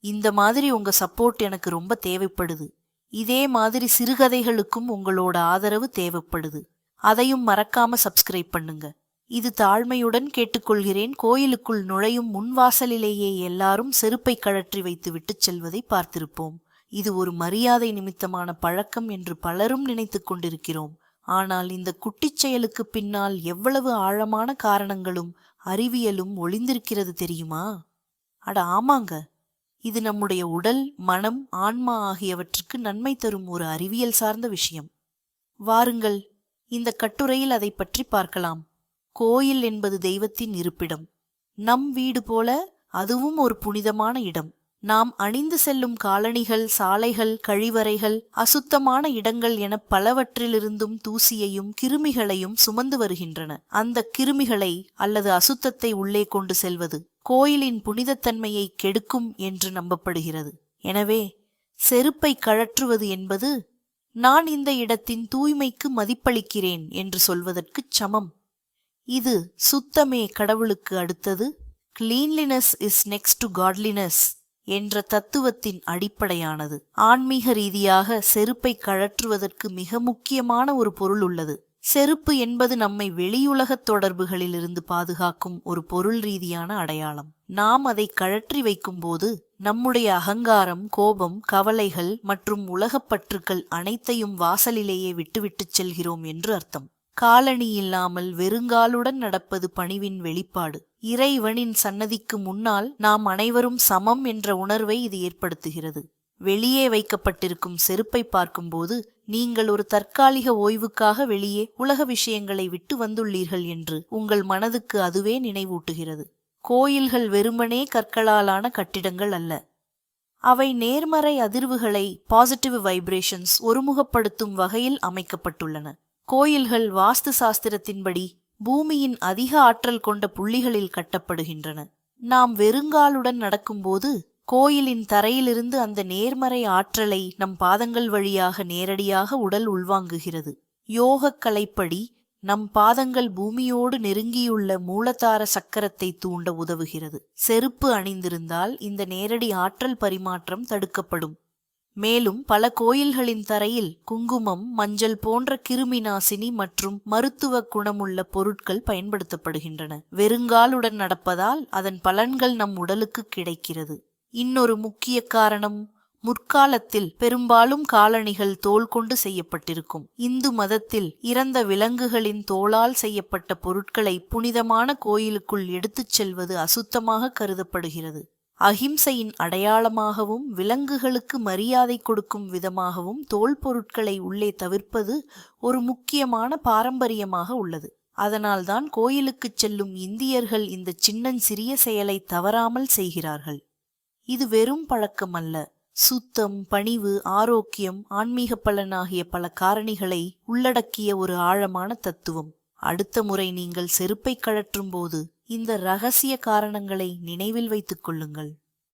இந்த மாதிரி உங்க சப்போர்ட் எனக்கு ரொம்ப தேவைப்படுது. இதே மாதிரி சிறுகதைகளுக்கும் உங்களோட ஆதரவு தேவைப்படுது. அதையும் மறக்காம சப்ஸ்கிரைப் பண்ணுங்க. இது தாழ்மையுடன் கேட்டுக்கொள்கிறேன். கோயிலுக்குள் நுழையும் முன்வாசலிலேயே எல்லாரும் செருப்பை கழற்றி வைத்து விட்டுச் செல்வதை பார்த்திருப்போம். இது ஒரு மரியாதை நிமித்தமான பழக்கம் என்று பலரும் நினைத்துக் கொண்டிருக்கிறோம். ஆனால் இந்த குட்டிச் செயலுக்கு பின்னால் எவ்வளவு ஆழமான காரணங்களும் அறிவியலும் ஒளிந்திருக்கிறது தெரியுமா? அட ஆமாங்க. இது நம்முடைய உடல் மனம் ஆன்மா ஆகியவற்றுக்கு நன்மை தரும் ஒரு அறிவியல் சார்ந்த விஷயம். வாருங்கள் இந்த கட்டுரையில் அதை பற்றி பார்க்கலாம். கோயில் என்பது தெய்வத்தின் இருப்பிடம். நம் வீடு போல அதுவும் ஒரு புனிதமான இடம். நாம் அணிந்து செல்லும் காலணிகள் சாலைகள் கழிவறைகள் அசுத்தமான இடங்கள் என பலவற்றிலிருந்தும் தூசியையும் கிருமிகளையும் சுமந்து வருகின்றன. அந்த கிருமிகளை அல்லது அசுத்தத்தை உள்ளே கொண்டு செல்வது கோயிலின் புனிதத்தன்மையை கெடுக்கும் என்று நம்பப்படுகிறது. எனவே செருப்பை கழற்றுவது என்பது நான் இந்த இடத்தின் தூய்மைக்கு மதிப்பளிக்கிறேன் என்று சொல்வதற்குச் சமம். இது சுத்தமே கடவுளுக்கு அடுத்தது. Cleanliness is next to godliness என்ற தத்துவத்தின் அடிப்படையானது. ஆன்மீக ரீதியாக செருப்பை கழற்றுவதற்கு மிக முக்கியமான ஒரு பொருள் உள்ளது. செருப்பு என்பது நம்மை வெளியுலகத் தொடர்புகளிலிருந்து பாதுகாக்கும் ஒரு பொருள் ரீதியான அடையாளம். நாம் அதை கழற்றி வைக்கும்போது நம்முடைய அகங்காரம் கோபம் கவலைகள் மற்றும் உலகப் பற்றுக்கள் அனைத்தையும் வாசலிலேயே விட்டுவிட்டுச் செல்கிறோம் என்று அர்த்தம். காலணி இல்லாமல் வெறுங்காலுடன் நடப்பது பணிவின் வெளிப்பாடு. இறைவனின் சன்னதிக்கு முன்னால் நாம் அனைவரும் சமம் என்ற உணர்வை இது ஏற்படுத்துகிறது. வெளியே வைக்கப்பட்டிருக்கும் செருப்பை பார்க்கும்போது நீங்கள் ஒரு தற்காலிக ஓய்வுக்காக வெளியே உலக விஷயங்களை விட்டு வந்துள்ளீர்கள் என்று உங்கள் மனதுக்கு அதுவே நினைவூட்டுகிறது. கோயில்கள் வெறுமனே கற்களாலான கட்டிடங்கள் அல்ல. அவை நேர்மறை அதிர்வுகளை பாசிட்டிவ் வைப்ரேஷன்ஸ் ஒருமுகப்படுத்தும் வகையில் அமைக்கப்பட்டுள்ளன. கோயில்கள் வாஸ்து சாஸ்திரத்தின்படி பூமியின் அதிக ஆற்றல் கொண்ட புள்ளிகளில் கட்டப்படுகின்றன. நாம் வெறுங்காலுடன் நடக்கும்போது கோயிலின் தரையிலிருந்து அந்த நேர்மறை ஆற்றலை நம் பாதங்கள் வழியாக நேரடியாக உடல் உள்வாங்குகிறது. யோகக் கலைப்படி நம் பாதங்கள் பூமியோடு நெருங்கியுள்ள மூலதார சக்கரத்தை தூண்ட உதவுகிறது. செருப்பு அணிந்திருந்தால் இந்த நேரடி ஆற்றல் பரிமாற்றம் தடுக்கப்படும். மேலும் பல கோயில்களின் தரையில் குங்குமம் மஞ்சள் போன்ற கிருமி நாசினி மற்றும் மருத்துவ குணமுள்ள பொருட்கள் பயன்படுத்தப்படுகின்றன. வெறுங்காலுடன் நடப்பதால் அதன் பலன்கள் நம் உடலுக்கு கிடைக்கிறது. இன்னொரு முக்கிய காரணம் முற்காலத்தில் பெரும்பாலும் காலணிகள் தோல் கொண்டு செய்யப்பட்டிருக்கும். இந்து மதத்தில் இறந்த விலங்குகளின் தோளால் செய்யப்பட்ட பொருட்களை புனிதமான கோயிலுக்குள் எடுத்துச் செல்வது அசுத்தமாக கருதப்படுகிறது. அகிம்சையின் அடையாளமாகவும் விலங்குகளுக்கு மரியாதை கொடுக்கும் விதமாகவும் தோல் பொருட்களை உள்ளே தவிர்ப்பது ஒரு முக்கியமான பாரம்பரியமாக உள்ளது. அதனால்தான் கோயிலுக்குச் செல்லும் இந்தியர்கள் இந்த சின்னஞ்சிறிய செயலை தவறாமல் செய்கிறார்கள். இது வெறும் பழக்கம் அல்ல சுத்தம் பணிவு ஆரோக்கியம் ஆன்மீக பலன் ஆகிய பல காரணிகளை உள்ளடக்கிய ஒரு ஆழமான தத்துவம். அடுத்த முறை நீங்கள் செருப்பை கழற்றும் போது இந்த ரகசிய காரணங்களை நினைவில் வைத்துக் கொள்ளுங்கள்.